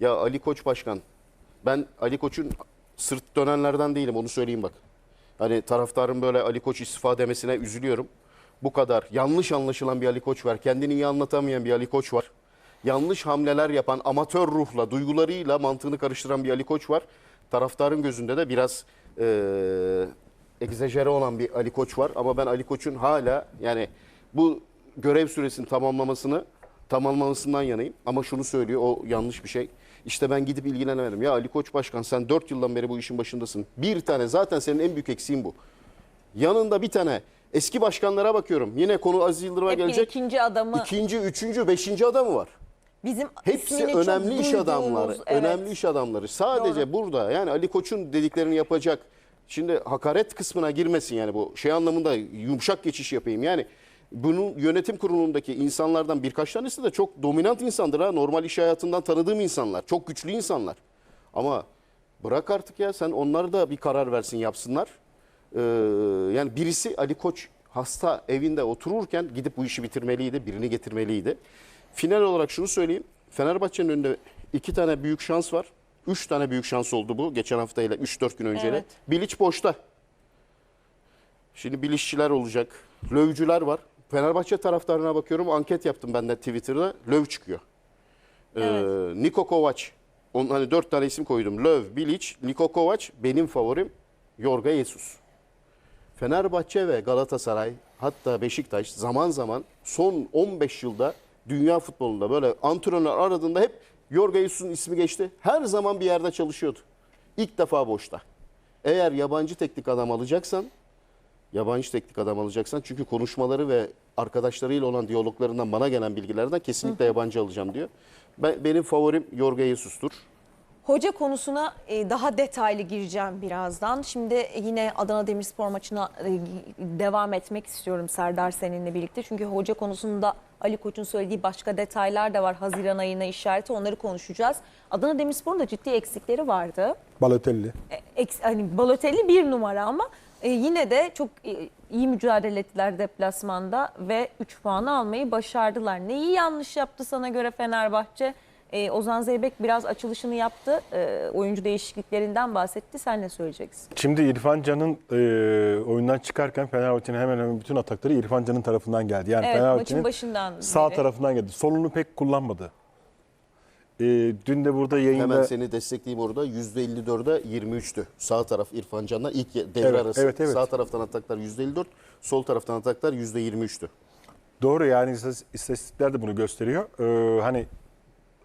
Ya Ali Koç Başkan, ben Ali Koç'un sırt dönenlerden değilim onu söyleyeyim bak. Hani taraftarın böyle Ali Koç istifa demesine üzülüyorum. Bu kadar yanlış anlaşılan bir Ali Koç var. Kendini iyi anlatamayan bir Ali Koç var. Yanlış hamleler yapan, amatör ruhla, duygularıyla mantığını karıştıran bir Ali Koç var. Taraftarın gözünde de biraz eee egzajere olan bir Ali Koç var. Ama ben Ali Koç'un hala yani bu görev süresini tamamlamasını tamamlamasından yanayım. Ama şunu söylüyor o yanlış bir şey. İşte ben gidip ilgilenemedim. Ya Ali Koç Başkan sen 4 yıldan beri bu işin başındasın. Bir tane zaten senin en büyük eksiğin bu. Yanında bir tane eski başkanlara bakıyorum. Yine konu Aziz Yıldırım'a Hep bir gelecek. ikinci adamı İkinci, üçüncü, beşinci adamı var. bizim Hepsi ismini çok önemli iş duyduğumuz, adamları. evet. Önemli iş adamları. Sadece burada yani Ali Koç'un dediklerini yapacak. Şimdi hakaret kısmına girmesin yani bu şey anlamında yumuşak geçiş yapayım. Yani bunun yönetim kurulundaki insanlardan birkaç tanesi de çok dominant insandır ha. Normal iş hayatından tanıdığım insanlar. Çok güçlü insanlar. Ama bırak artık ya sen onlar da bir karar versin yapsınlar. Ee, yani birisi Ali Koç hasta evinde otururken gidip bu işi bitirmeliydi. Birini getirmeliydi. Final olarak şunu söyleyeyim. Fenerbahçe'nin önünde iki tane büyük şans var. Üç tane büyük şans oldu bu. Geçen haftayla 3-4 gün önceyle. Evet. Bilic boşta. Şimdi bilişçiler olacak. Lövcüler var. Fenerbahçe taraftarına bakıyorum. Anket yaptım ben de Twitter'da. Löv çıkıyor. Ee, Niko Kovac. Onun hani dört tane isim koydum. Löv, Bilic, Niko Kovac. Benim favorim Jorge Jesus. Fenerbahçe ve Galatasaray hatta Beşiktaş zaman zaman son 15 yılda dünya futbolunda böyle antrenör aradığında hep Jorge Jesus'un ismi geçti. Her zaman bir yerde çalışıyordu. İlk defa boşta. Eğer yabancı teknik adam alacaksan yabancı teknik adam alacaksan çünkü konuşmaları ve arkadaşlarıyla olan diyaloglarından bana gelen bilgilerden kesinlikle yabancı alacağım diyor. Ben, benim favorim Jorge Jesus'tur. Hoca konusuna e, daha detaylı gireceğim birazdan. Şimdi yine Adana Demirspor maçına e, devam etmek istiyorum Serdar seninle birlikte. Çünkü hoca konusunda Ali Koç'un söylediği başka detaylar da var. Haziran ayına işareti onları konuşacağız. Adana Demirspor'un da ciddi eksikleri vardı. Balotelli. E, eks- hani Balotelli bir numara ama e, yine de çok e, iyi mücadele ettiler deplasmanda ve 3 puanı almayı başardılar. Neyi yanlış yaptı sana göre Fenerbahçe? E, Ozan Zeybek biraz açılışını yaptı. E, oyuncu değişikliklerinden bahsetti. Sen ne söyleyeceksin? Şimdi İrfan Can'ın e, oyundan çıkarken Fenerbahçe'nin hemen hemen bütün atakları İrfan Can'ın tarafından geldi. Yani Evet Fenerbahçe'nin sağ beri. tarafından geldi. Solunu pek kullanmadı. E, dün de burada yayında Hemen seni destekleyeyim orada. %54'e 23'tü. Sağ taraf İrfan Can'la ilk devre Evet, arası. evet, evet. Sağ taraftan ataklar %54, sol taraftan ataklar %23'tü. doğru yani istatistikler de bunu gösteriyor. E, hani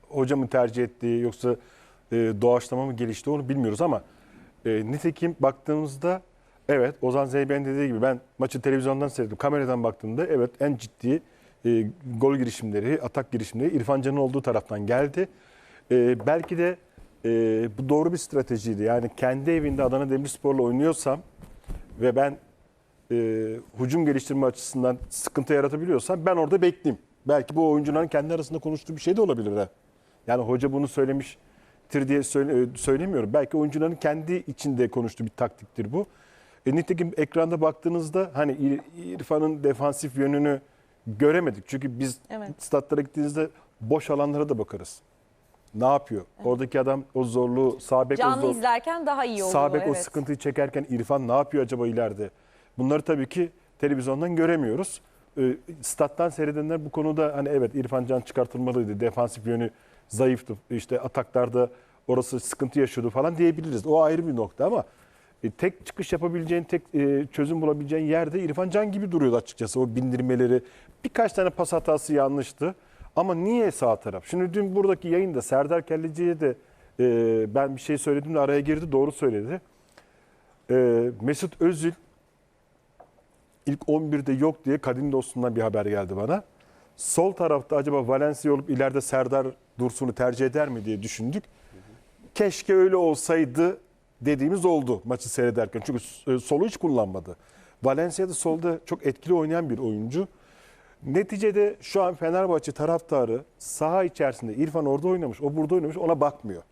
hoca mı tercih etti yoksa e, doğaçlama mı gelişti onu bilmiyoruz ama e, nitekim baktığımızda evet Ozan Zeybek'in dediği gibi ben maçı televizyondan seyrettim. Kameradan baktığımda evet en ciddi e, gol girişimleri, atak girişimleri İrfan Can'ın olduğu taraftan geldi. E, belki de e, bu doğru bir stratejiydi. Yani kendi evinde Adana Demirspor'la oynuyorsam ve ben e, hücum geliştirme açısından sıkıntı yaratabiliyorsam ben orada bekleyeyim. Belki bu oyuncuların kendi arasında konuştuğu bir şey de olabilir ha. Yani hoca bunu söylemiştir diye söyle, söylemiyorum. Belki oyuncuların kendi içinde konuştuğu bir taktiktir bu. E, nitekim ekranda baktığınızda hani İr- İrfan'ın defansif yönünü göremedik. Çünkü biz Evet. statlara gittiğinizde boş alanlara da bakarız. Ne yapıyor? Oradaki adam o zorluğu, sağ bek o Canlı zor, izlerken daha iyi oluyor. Sağ bek o evet. sıkıntıyı çekerken İrfan ne yapıyor acaba ileride? Bunları tabii ki televizyondan göremiyoruz. Ee, stat'tan seyredenler bu konuda hani evet İrfan Can çıkartılmalıydı. Defansif yönü zayıftı. İşte ataklarda orası sıkıntı yaşıyordu falan diyebiliriz. O ayrı bir nokta ama e, tek çıkış yapabileceğin, tek e, çözüm bulabileceğin yerde İrfan Can gibi duruyordu açıkçası. O bindirmeleri birkaç tane pas hatası yanlıştı. Ama niye sağ taraf? Şimdi dün buradaki yayında Serdar Kelleci'ye de e, ben bir şey söyledim de araya girdi doğru söyledi. Mesut Özil ilk 11'de yok diye kadim dostundan bir haber geldi bana. Sol tarafta acaba Valencia olup ileride Serdar Dursun'u tercih eder mi diye düşündük. Keşke öyle olsaydı dediğimiz oldu maçı seyrederken. Çünkü e, solu hiç kullanmadı. Valencia da solda çok etkili oynayan bir oyuncu. Neticede şu an Fenerbahçe taraftarı saha içerisinde İrfan orada oynamış, o burada oynamış ona bakmıyor.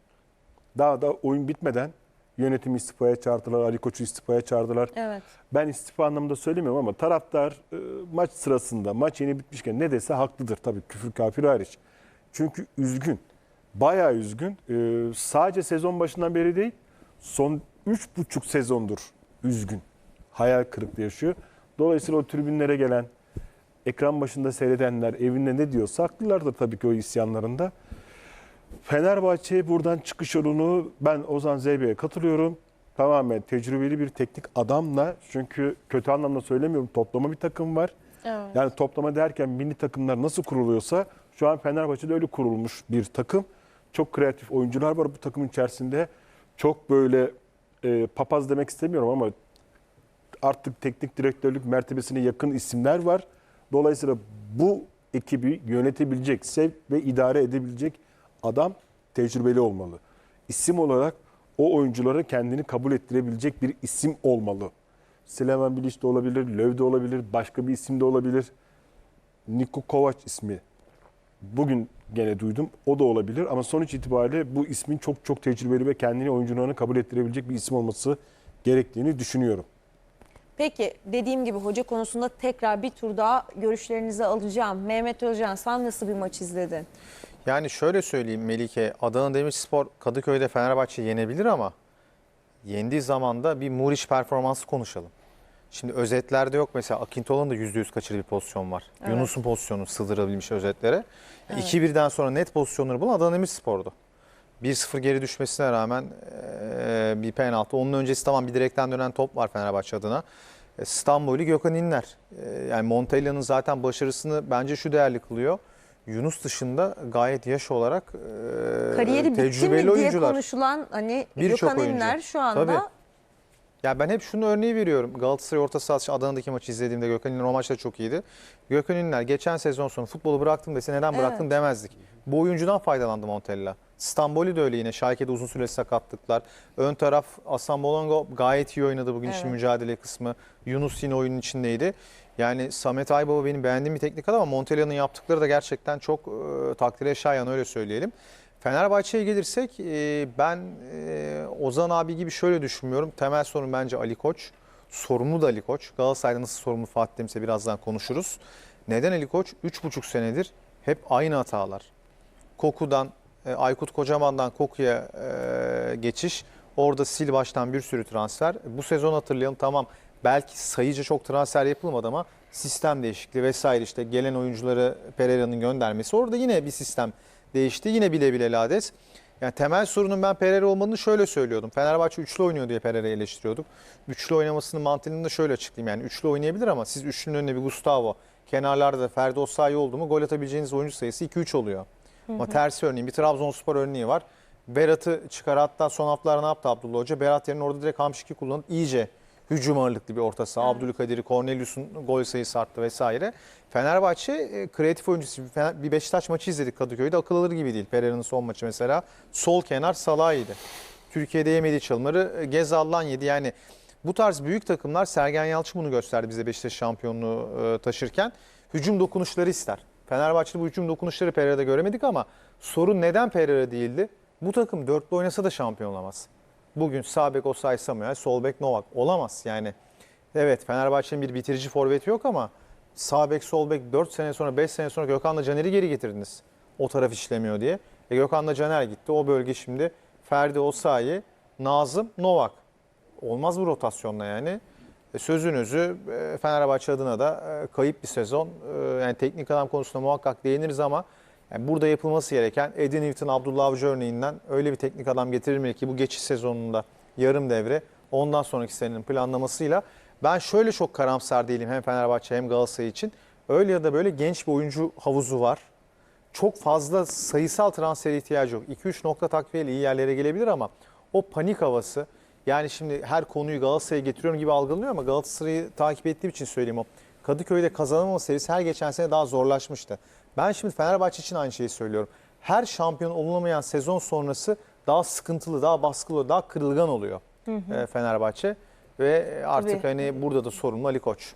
Daha da oyun bitmeden yönetimi istifaya çağırdılar, Ali Koç'u istifaya çağırdılar. Evet. Ben istifa anlamında söylemiyorum ama taraftar e, maç sırasında maç yeni bitmişken ne dese haklıdır tabii küfür kafir hariç. Çünkü üzgün. bayağı üzgün. Ee, sadece sezon başından beri değil, son 3,5 sezondur üzgün. Hayal kırıklığı yaşıyor. Dolayısıyla o tribünlere gelen, ekran başında seyredenler evinde ne diyorsa haklılardır tabii ki o isyanlarında. Fenerbahçe buradan çıkış yolunu ben Ozan Zeybe'ye katılıyorum. Tamamen tecrübeli bir teknik adamla çünkü kötü anlamda söylemiyorum toplama bir takım var. Evet. Yani toplama derken milli takımlar nasıl kuruluyorsa şu an Fenerbahçe'de öyle kurulmuş bir takım. Çok kreatif oyuncular var bu takımın içerisinde. Çok böyle e, papaz demek istemiyorum ama artık teknik direktörlük mertebesine yakın isimler var. Dolayısıyla bu ekibi yönetebilecek, sevk ve idare edebilecek adam tecrübeli olmalı. İsim olarak o oyunculara kendini kabul ettirebilecek bir isim olmalı. Sleven Bilic de olabilir, Löw de olabilir, başka bir isim de olabilir. Niko Kovac ismi bugün gene duydum. O da olabilir ama sonuç itibariyle bu ismin çok çok tecrübeli ve kendini oyuncularına kabul ettirebilecek bir isim olması gerektiğini düşünüyorum. Peki dediğim gibi hoca konusunda tekrar bir tur daha görüşlerinizi alacağım. Mehmet Özcan sen nasıl bir maç izledin? Yani şöyle söyleyeyim Melike, Adana Demirspor Kadıköy'de Fenerbahçe yenebilir ama yendiği zaman da bir Muriç performansı konuşalım. Şimdi özetlerde yok mesela Akintola'nın da %100 kaçırdığı bir pozisyon var. Evet. Yunus'un pozisyonu sığdırabilmiş özetlere. 2-1'den sonra net pozisyonları bulan Adana Demirspor'du. 1-0 geri düşmesine rağmen eee, bir penaltı. Onun öncesi tamam bir direkten dönen top var Fenerbahçe adına. E, Stambol'i Gökhan İnler. E, yani Montella'nın zaten başarısını bence şu değerli kılıyor. Yunus dışında gayet yaş olarak e, Kariyeri bitti mi tecrübeli diye oyuncular. konuşulan hani Gökhan. İnler şu anda Tabii. Ya ben hep şunu örneği veriyorum. Galatasaray orta sahası Adana'daki maçı izlediğimde Gökhan İnler o maçta çok iyiydi. Gökhan İnler geçen sezon sonu futbolu bıraktım dese neden bıraktın Evet. demezdik. Bu oyuncudan faydalandı Montella. Stamboli de öyle yine. Schalke'de uzun süre sakatlıklar. Ön taraf Aslan Bolongo gayet iyi oynadı bugün işin Evet. mücadele kısmı. Yunus yine oyunun içindeydi. Yani Samet Aybaba benim beğendiğim bir teknik adam ama Montella'nın yaptıkları da gerçekten çok e, takdire şayan öyle söyleyelim. Fenerbahçe'ye gelirsek e, ben e, Ozan abi gibi şöyle düşünmüyorum. Temel sorun bence Ali Koç. Sorumlu da Ali Koç. Galatasaray'da nasıl sorumlu Fatih Terim'se birazdan konuşuruz. Neden Ali Koç? 3,5 senedir hep aynı hatalar. Koku'dan, e, Aykut Kocaman'dan Koku'ya geçiş. Orada sil baştan bir sürü transfer. Bu sezon hatırlayalım tamam belki sayıca çok transfer yapılmadı ama sistem değişikliği vesaire işte gelen oyuncuları Pereira'nın göndermesi. Orada yine bir sistem değişti. Yine bile bile lades. Yani temel sorunun ben Pereira olmadığını şöyle söylüyordum. Fenerbahçe üçlü oynuyor diye Pereira'yı eleştiriyorduk. Üçlü oynamasının mantığını da şöyle açıklayayım. Yani üçlü oynayabilir ama siz üçlünün önüne bir Gustavo, kenarlarda da Ferdi Osayi oldu mu gol atabileceğiniz oyuncu sayısı 2-3 oluyor. Ama tersi örneğin bir Trabzonspor örneği var. Berat'ı çıkar hatta son haftalar ne yaptı Abdullah Hoca? Berat yerine orada direkt Hamşik'i kullanıp iyice hücum ağırlıklı bir orta saha. Abdülkadir'i, Cornelius'un gol sayısı arttı vesaire. Fenerbahçe e, kreatif oyuncusu. Bir Beşiktaş maçı izledik Kadıköy'de. Akıl alır gibi değil. Pereira'nın son maçı mesela. Sol kenar Salah'ydı. Türkiye'de yemediği çalımları e, Gezal'dan yedi. Yani bu tarz büyük takımlar Sergen Yalçın bunu gösterdi bize Beşiktaş şampiyonluğu e, taşırken. Hücum dokunuşları ister. Fenerbahçe'de bu hücum dokunuşları Pereira'da göremedik ama sorun neden Pereira değildi? Bu takım dörtlü oynasa da şampiyon olamaz. Bugün sağ bek Osay Samuel, sol bek Novak olamaz yani. Evet Fenerbahçe'nin bir bitirici forveti yok ama sağ bek sol bek 4 sene sonra 5 sene sonra Gökhan'la Caner'i geri getirdiniz. O taraf işlemiyor diye. E Gökhan'la Caner gitti. O bölge şimdi Ferdi Osayi, Nazım, Novak. Olmaz bu rotasyonla yani. E, sözün özü e, Fenerbahçe adına da e, kayıp bir sezon. E, yani teknik adam konusunda muhakkak değiniriz ama yani burada yapılması gereken Eddie Newton, Abdullah Avcı örneğinden öyle bir teknik adam getirilmeli ki bu geçiş sezonunda yarım devre ondan sonraki senenin planlamasıyla ben şöyle çok karamsar değilim hem Fenerbahçe hem Galatasaray için. Öyle ya da böyle genç bir oyuncu havuzu var. Çok fazla sayısal transfer ihtiyacı yok. 2-3 nokta takviyeyle iyi yerlere gelebilir ama o panik havası yani şimdi her konuyu Galatasaray'a getiriyorum gibi algılanıyor ama Galatasaray'ı takip ettiğim için söyleyeyim o. Kadıköy'de kazanamama serisi her geçen sene daha zorlaşmıştı. Ben şimdi Fenerbahçe için aynı şeyi söylüyorum. Her şampiyon olunamayan sezon sonrası daha sıkıntılı, daha baskılı, daha kırılgan oluyor e, Fenerbahçe. Ve artık Tabii. hani burada da sorumlu Ali Koç.